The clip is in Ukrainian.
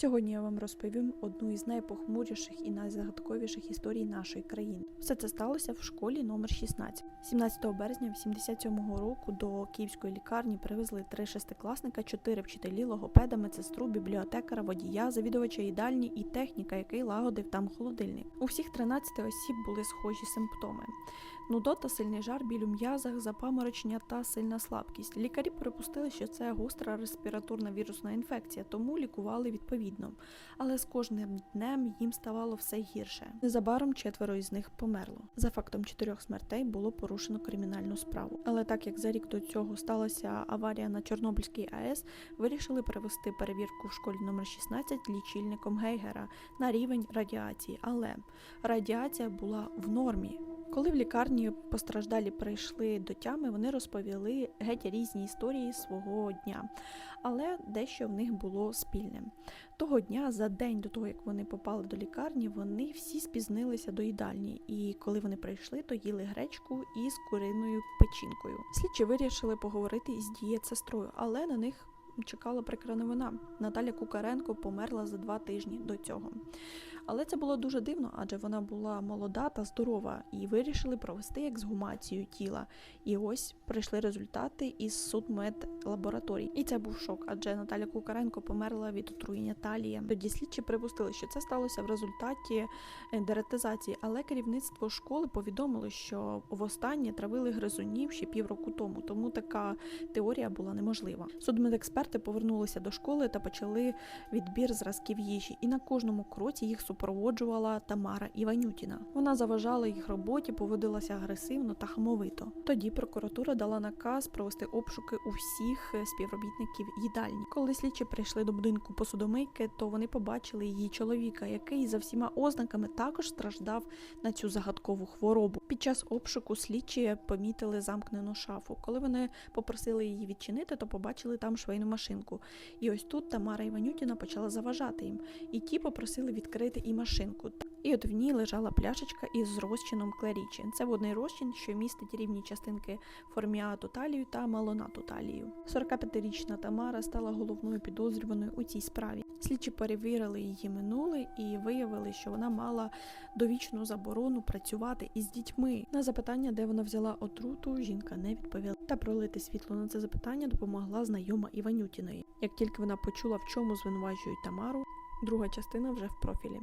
Сьогодні я вам розповім одну із найпохмуріших і найзагадковіших історій нашої країни. Все це сталося в школі номер 16. 17 березня 87-го року до київської лікарні привезли три шестикласника, чотири вчителі, логопеда, медсестру, бібліотекара, водія, завідувача їдальні і техніка, який лагодив там холодильник. У всіх 13 осіб були схожі симптоми: нудота, сильний жар, біль у м'язах, запаморочення та сильна слабкість. Лікарі припустили, що це гостра респіраторна вірусна інфекція, тому лікували відповідно. Але з кожним днем їм ставало все гірше. Незабаром четверо із них померло. За фактом чотирьох смертей було порушено кримінальну справу. Але так як за рік до цього сталася аварія на Чорнобильській АЕС, вирішили перевести перевірку в школі номер 16 лічильником Гейгера на рівень радіації. Але радіація була в нормі. Коли в лікарні постраждалі прийшли до тями, вони розповіли геть різні історії свого дня, але дещо в них було спільне. Того дня, за день до того, як вони попали до лікарні, вони всі спізнилися до їдальні, і коли вони прийшли, то їли гречку із куриною печінкою. Слідчі вирішили поговорити із дієтсестрою, але на них чекала прикра новина. Наталя Кукаренко померла за два тижні до цього. Але це було дуже дивно, адже вона була молода та здорова, і вирішили провести ексгумацію тіла. І ось прийшли результати із судмедлабораторій. І це був шок, адже Наталя Кукаренко померла від отруєння талії. Тоді слідчі припустили, що це сталося в результаті е, деретизації, але керівництво школи повідомило, що востаннє травили гризунів ще півроку тому, тому така теорія була неможлива. Судмедексперти повернулися до школи та почали відбір зразків їжі, і на кожному кроці їх супроводжувала Тамара Іванютіна. Вона заважала їх роботі, поводилася агресивно та хамовито. Тоді прокуратура дала наказ провести обшуки у всіх е, співробітників їдальні. Коли слідчі прийшли до будинку посудомийки, то вони побачили її чоловіка, який за всіма ознаками також страждав на цю загадкову хворобу. Під час обшуку слідчі помітили замкнену шафу. Коли вони попросили її відчинити, то побачили там швейну машинку. І ось тут Тамара Іванютіна почала заважати їм, і ті попросили відкрити і машинку. І от в ній лежала пляшечка із розчином клерічі. Це водний розчин, що містить рівні частинки форміату талію та малонату талію. 45-річна Тамара стала головною підозрюваною у цій справі. Слідчі перевірили її минуле і виявили, що вона мала довічну заборону працювати із дітьми. На запитання, де вона взяла отруту, жінка не відповіла. Та пролити світло на це запитання допомогла знайома Іванютіної. Як тільки вона почула, в чому звинувачують Тамару, друга частина вже в профілі.